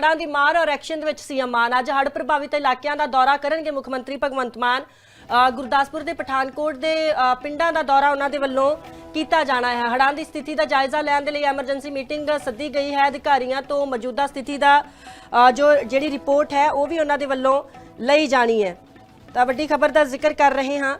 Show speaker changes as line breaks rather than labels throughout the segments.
ਹੜ੍ਹਾਂ ਦੀ ਮਾਰ ਔਰ ਐਕਸ਼ਨ ਦੇ ਵਿੱਚ ਸੀਐਮ ਮਾਨ। ਅੱਜ ਹੜ੍ਹ ਪ੍ਰਭਾਵਿਤ ਇਲਾਕਿਆਂ ਦਾ ਦੌਰਾ ਕਰਨਗੇ ਮੁੱਖ ਮੰਤਰੀ ਭਗਵੰਤ ਮਾਨ। ਗੁਰਦਾਸਪੁਰ ਦੇ ਪਠਾਨਕੋਟ ਦੇ ਪਿੰਡਾਂ ਦਾ ਦੌਰਾ ਉਹਨਾਂ ਦੇ ਵੱਲੋਂ ਕੀਤਾ ਜਾਣਾ ਹੈ। ਹੜ੍ਹਾਂ ਦੀ ਸਥਿਤੀ ਦਾ ਜਾਇਜ਼ਾ ਲੈਣ ਦੇ ਲਈ ਐਮਰਜੈਂਸੀ ਮੀਟਿੰਗ ਸੱਦੀ ਗਈ ਹੈ। ਅਧਿਕਾਰੀਆਂ ਤੋਂ ਮੌਜੂਦਾ ਸਥਿਤੀ ਦਾ ਜੋ ਜਿਹੜੀ ਰਿਪੋਰਟ ਹੈ, ਉਹ ਵੀ ਉਹਨਾਂ ਦੇ ਵੱਲੋਂ ਲਈ ਜਾਣੀ ਹੈ। ਤਾਂ ਵੱਡੀ ਖਬਰ ਦਾ ਜ਼ਿਕਰ ਕਰ ਰਹੇ ਹਾਂ।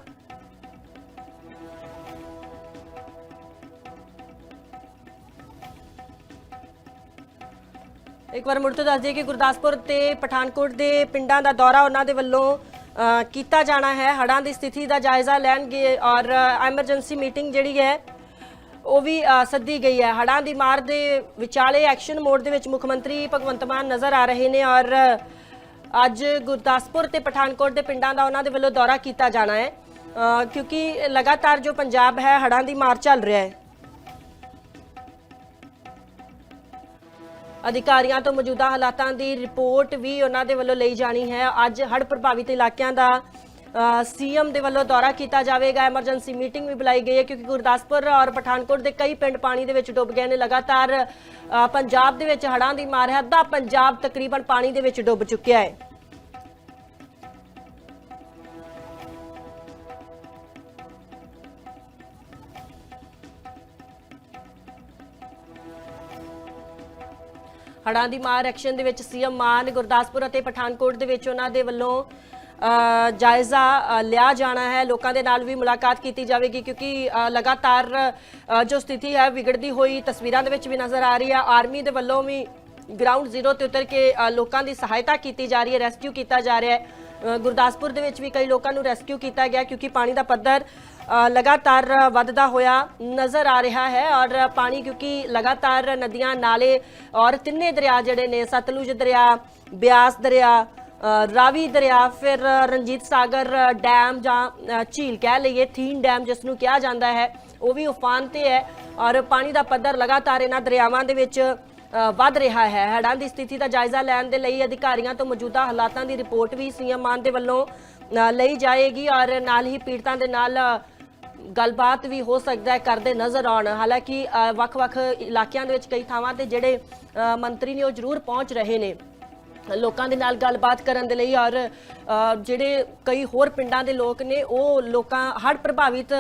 ਇੱਕ ਵਾਰ ਮੁੜ ਤੋਂ ਦੱਸ ਦਈਏ ਕਿ ਗੁਰਦਾਸਪੁਰ ਤੇ ਪਠਾਨਕੋਟ ਦੇ ਪਿੰਡਾਂ ਦਾ ਦੌਰਾ ਉਹਨਾਂ ਦੇ ਵੱਲੋਂ ਕੀਤਾ ਜਾਣਾ ਹੈ। ਹੜ੍ਹਾਂ ਦੀ ਸਥਿਤੀ ਦਾ ਜਾਇਜ਼ਾ ਲੈਣਗੇ ਔਰ ਐਮਰਜੈਂਸੀ ਮੀਟਿੰਗ ਜਿਹੜੀ ਹੈ, ਉਹ ਵੀ ਸੱਦੀ ਗਈ ਹੈ। ਹੜ੍ਹਾਂ ਦੀ ਮਾਰ ਦੇ ਵਿਚਾਲੇ ਐਕਸ਼ਨ ਮੋਡ ਦੇ ਵਿੱਚ ਮੁੱਖ ਮੰਤਰੀ ਭਗਵੰਤ ਮਾਨ ਨਜ਼ਰ ਆ ਰਹੇ ਨੇ ਔਰ, ਅੱਜ ਗੁਰਦਾਸਪੁਰ ਤੇ ਪਠਾਨਕੋਟ ਦੇ ਪਿੰਡਾਂ ਦਾ ਉਹਨਾਂ ਦੇ ਵੱਲੋਂ ਦੌਰਾ ਕੀਤਾ ਜਾਣਾ ਹੈ। ਕਿਉਂਕਿ ਲਗਾਤਾਰ ਜੋ ਪੰਜਾਬ ਹੈ, ਹੜ੍ਹਾਂ ਦੀ ਮਾਰ ਚੱਲ ਰਿਹਾ ਹੈ। ਅਧਿਕਾਰੀਆਂ ਤੋਂ ਮੌਜੂਦਾ ਹਾਲਾਤਾਂ ਦੀ ਰਿਪੋਰਟ ਵੀ ਉਹਨਾਂ ਦੇ ਵੱਲੋਂ ਲਈ ਜਾਣੀ ਹੈ। ਅੱਜ ਹੜ੍ਹ ਪ੍ਰਭਾਵਿਤ ਇਲਾਕਿਆਂ ਦਾ ਸੀਐਮ ਦੇ ਵੱਲੋਂ ਦੌਰਾ ਕੀਤਾ ਜਾਵੇਗਾ। ਐਮਰਜੈਂਸੀ ਮੀਟਿੰਗ ਵੀ ਬੁਲਾਈ ਗਈ ਹੈ ਕਿਉਂਕਿ ਗੁਰਦਾਸਪੁਰ ਔਰ ਪਠਾਨਕੋਟ ਦੇ ਕਈ ਪਿੰਡ ਪਾਣੀ ਦੇ ਵਿੱਚ ਡੁੱਬ ਗਏ ਨੇ। ਲਗਾਤਾਰ ਪੰਜਾਬ ਦੇ ਵਿੱਚ ਹੜ੍ਹਾਂ ਦੀ ਮਾਰ ਹੈ। ਅੱਧਾ ਪੰਜਾਬ ਤਕਰੀਬਨ ਪਾਣੀ ਦੇ ਵਿੱਚ ਡੁੱਬ ਚੁੱਕਿਆ ਹੈ। ਹੜ੍ਹਾਂ ਦੀ ਮਾਰ ਐਕਸ਼ਨ ਦੇ ਵਿੱਚ ਸੀਐਮ ਮਾਨ ਗੁਰਦਾਸਪੁਰ ਅਤੇ ਪਠਾਨਕੋਟ ਦੇ ਵਿੱਚ ਉਹਨਾਂ ਦੇ ਵੱਲੋਂ ਜਾਇਜ਼ਾ ਲਿਆ ਜਾਣਾ ਹੈ। ਲੋਕਾਂ ਦੇ ਨਾਲ ਵੀ ਮੁਲਾਕਾਤ ਕੀਤੀ ਜਾਵੇਗੀ ਕਿਉਂਕਿ ਲਗਾਤਾਰ ਜੋ ਸਥਿਤੀ ਹੈ ਵਿਗੜਦੀ ਹੋਈ ਤਸਵੀਰਾਂ ਦੇ ਵਿੱਚ ਵੀ ਨਜ਼ਰ ਆ ਰਹੀ ਹੈ ਆਰਮੀ ਦੇ ਵੱਲੋਂ ਵੀ ਗਰਾਊਂਡ ਜ਼ੀਰੋ ਤੇ ਉਤਰ ਕੇ ਲੋਕਾਂ ਦੀ ਸਹਾਇਤਾ ਕੀਤੀ ਜਾ ਰਹੀ ਹੈ ਰੈਸਕਿਊ ਕੀਤਾ ਜਾ ਰਿਹਾ ਹੈ। ਗੁਰਦਾਸਪੁਰ ਦੇ ਵਿੱਚ ਵੀ ਕਈ ਲੋਕਾਂ ਨੂੰ ਰੈਸਕਿਊ ਕੀਤਾ ਗਿਆ ਕਿਉਂਕਿ ਪਾਣੀ ਦਾ ਪੱਧਰ ਲਗਾਤਾਰ ਵੱਧਦਾ ਹੋਇਆ ਨਜ਼ਰ ਆ ਰਿਹਾ ਹੈ ਔਰ ਪਾਣੀ ਕਿਉਂਕਿ ਲਗਾਤਾਰ ਨਦੀਆਂ ਨਾਲੇ ਔਰ ਤਿੰਨੇ ਦਰਿਆ ਜਿਹੜੇ ਨੇ, ਸਤਲੁਜ ਦਰਿਆ, ਬਿਆਸ ਦਰਿਆ ਰਾਵੀ ਦਰਿਆ, ਫਿਰ ਰਣਜੀਤ ਸਾਗਰ ਡੈਮ ਜਾਂ ਝੀਲ ਕਹਿ ਲਈਏ, ਥੀਨ ਡੈਮ ਜਿਸ ਨੂੰ ਕਿਹਾ ਜਾਂਦਾ ਹੈ, ਉਹ ਵੀ ਉਫਾਨ ਤੇ ਹੈ ਔਰ ਪਾਣੀ ਦਾ ਪੱਧਰ ਲਗਾਤਾਰ ਇਹਨਾਂ ਦਰਿਆਵਾਂ ਦੇ ਵਿੱਚ ਵੱਧ ਰਿਹਾ ਹੈ। ਹੜ੍ਹਾਂ ਦੀ ਸਥਿਤੀ ਦਾ ਜਾਇਜ਼ਾ ਲੈਣ ਦੇ ਲਈ ਅਧਿਕਾਰੀਆਂ ਤੋਂ ਮੌਜੂਦਾ ਹਾਲਾਤਾਂ ਦੀ ਰਿਪੋਰਟ ਵੀ ਸੀਐਮ ਮਾਨ ਦੇ ਵੱਲੋਂ ਲਈ ਜਾਏਗੀ ਔਰ ਨਾਲ ਹੀ ਪੀੜਤਾਂ ਦੇ ਨਾਲ ਗੱਲਬਾਤ ਵੀ ਹੋ ਸਕਦਾ ਹੈ, ਕਰਦੇ ਨਜ਼ਰ ਆਉਣ। ਹਾਲਾਂਕਿ ਵੱਖ-ਵੱਖ ਇਲਾਕਿਆਂ ਦੇ ਵਿੱਚ ਕਈ ਥਾਵਾਂ ਤੇ ਜਿਹੜੇ ਮੰਤਰੀ ਨੇ ਉਹ ਜ਼ਰੂਰ ਪਹੁੰਚ ਰਹੇ ਨੇ। ਲੋਕਾਂ ਦੇ ਨਾਲ ਗੱਲਬਾਤ ਕਰਨ ਦੇ ਲਈ ਔਰ ਜਿਹੜੇ ਕਈ ਹੋਰ ਪਿੰਡਾਂ ਦੇ ਲੋਕ ਨੇ, ਉਹ ਲੋਕਾਂ, ਹੜ੍ਹ ਪ੍ਰਭਾਵਿਤ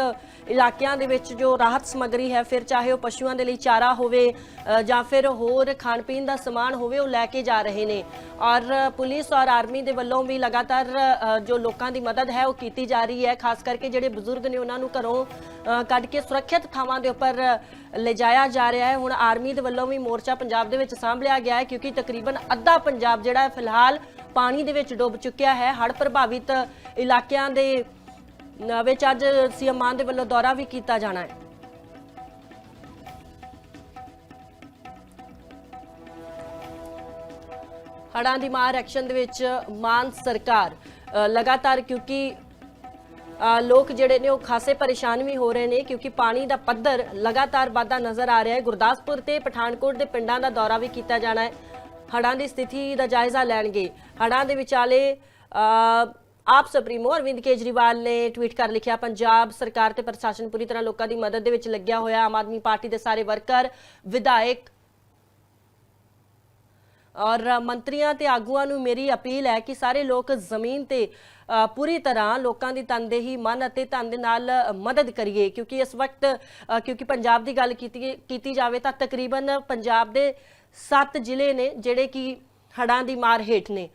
ਇਲਾਕਿਆਂ ਦੇ ਵਿੱਚ ਜੋ ਰਾਹਤ ਸਮੱਗਰੀ ਹੈ, ਫਿਰ ਚਾਹੇ ਉਹ ਪਸ਼ੂਆਂ ਦੇ ਲਈ ਚਾਰਾ ਹੋਵੇ ਜਾਂ ਫਿਰ ਹੋਰ ਖਾਣ ਪੀਣ ਦਾ ਸਮਾਨ ਹੋਵੇ, ਉਹ ਲੈ ਕੇ ਜਾ ਰਹੇ ਨੇ। ਔਰ ਪੁਲਿਸ ਔਰ ਆਰਮੀ ਦੇ ਵੱਲੋਂ ਵੀ ਲਗਾਤਾਰ ਜੋ ਲੋਕਾਂ ਦੀ ਮਦਦ ਹੈ, ਉਹ ਕੀਤੀ ਜਾ ਰਹੀ ਹੈ। ਖਾਸ ਕਰਕੇ ਜਿਹੜੇ ਬਜ਼ੁਰਗ ਨੇ, ਉਹਨਾਂ ਨੂੰ ਘਰੋਂ ਕੱਢ ਕੇ ਸੁਰੱਖਿਅਤ ਥਾਵਾਂ ਦੇ ਉੱਪਰ ਲਿਜਾਇਆ ਜਾ ਰਿਹਾ ਹੈ। ਹੁਣ ਆਰਮੀ ਦੇ ਵੱਲੋਂ ਵੀ ਮੋਰਚਾ ਪੰਜਾਬ ਦੇ ਵਿੱਚ ਸਾਂਭ ਲਿਆ ਗਿਆ ਹੈ, ਕਿਉਂਕਿ ਤਕਰੀਬਨ ਅੱਧਾ ਪੰਜਾਬ ਜਿਹੜਾ ਹੈ ਫਿਲਹਾਲ ਪਾਣੀ ਦੇ ਵਿੱਚ ਡੁੱਬ ਚੁੱਕਿਆ ਹੈ। ਹੜ੍ਹ ਪ੍ਰਭਾਵਿਤ ਇਲਾਕਿਆਂ ਦੇ ਅ, ਵਿੱਚ ਅੱਜ ਸੀਐਮ ਮਾਨ ਦੇ ਵੱਲੋਂ ਦੌਰਾ ਵੀ ਕੀਤਾ ਜਾਣਾ ਹੈ। ਹੜ੍ਹਾਂ ਦੀ ਮਾਰ ਐਕਸ਼ਨ ਦੇ ਵਿੱਚ ਮਾਨ ਸਰਕਾਰ। ਲਗਾਤਾਰ ਕਿਉਂਕਿ ਲੋਕ ਜਿਹੜੇ ਨੇ ਉਹ ਖਾਸੇ ਪਰੇਸ਼ਾਨ ਵੀ ਹੋ ਰਹੇ ਨੇ ਕਿਉਂਕਿ ਪਾਣੀ ਦਾ ਪੱਧਰ ਲਗਾਤਾਰ ਵਾਧਾ ਨਜ਼ਰ ਆ ਰਿਹਾ ਹੈ। ਗੁਰਦਾਸਪੁਰ ਤੇ ਪਠਾਨਕੋਟ ਦੇ ਪਿੰਡਾਂ ਦਾ ਦੌਰਾ ਵੀ ਕੀਤਾ ਜਾਣਾ ਹੈ। ਹੜਾਂ ਦੀ ਸਥਿਤੀ ਦਾ ਜਾਇਜ਼ਾ ਲੈਣਗੇ। ਹੜ੍ਹਾਂ ਦੇ ਵਿਚਾਲੇ ਅ, ਆਪ ਸੁਪਰੀਮੋ ਅਰਵਿੰਦ ਕੇਜਰੀਵਾਲ ਨੇ ਟਵੀਟ ਕਰ ਲਿਖਿਆ ਪੰਜਾਬ ਸਰਕਾਰ ਤੇ ਪ੍ਰਸ਼ਾਸਨ ਪੂਰੀ ਤਰ੍ਹਾਂ ਲੋਕਾਂ ਦੀ ਮਦਦ ਦੇ ਵਿੱਚ ਲੱਗਿਆ ਹੋਇਆ। ਆਮ ਆਦਮੀ ਪਾਰਟੀ ਦੇ ਸਾਰੇ ਵਰਕਰ ਵਿਧਾਇਕ ਔਰ ਮੰਤਰੀਆਂ ਤੇ ਆਗੂਆਂ ਨੂੰ ਮੇਰੀ ਅਪੀਲ ਹੈ ਕਿ ਸਾਰੇ ਲੋਕ ਜ਼ਮੀਨ ਤੇ ਪੂਰੀ ਤਰ੍ਹਾਂ ਲੋਕਾਂ ਦੀ ਤਨਦੇਹੀ ਮਨ ਅਤੇ ਧਨ ਦੇ ਨਾਲ ਮਦਦ ਕਰੀਏ। ਕਿਉਂਕਿ ਇਸ ਵਕਤ ਕਿਉਂਕਿ ਪੰਜਾਬ ਦੀ ਗੱਲ ਕੀਤੀ ਕੀਤੀ ਜਾਵੇ ਤਾਂ ਤਕਰੀਬਨ ਪੰਜਾਬ ਦੇ 7 ਜ਼ਿਲ੍ਹੇ ਨੇ ਜਿਹੜੇ ਕਿ ਹੜਾਂ ਦੀ ਮਾਰ ਹੇਠ ਨੇ।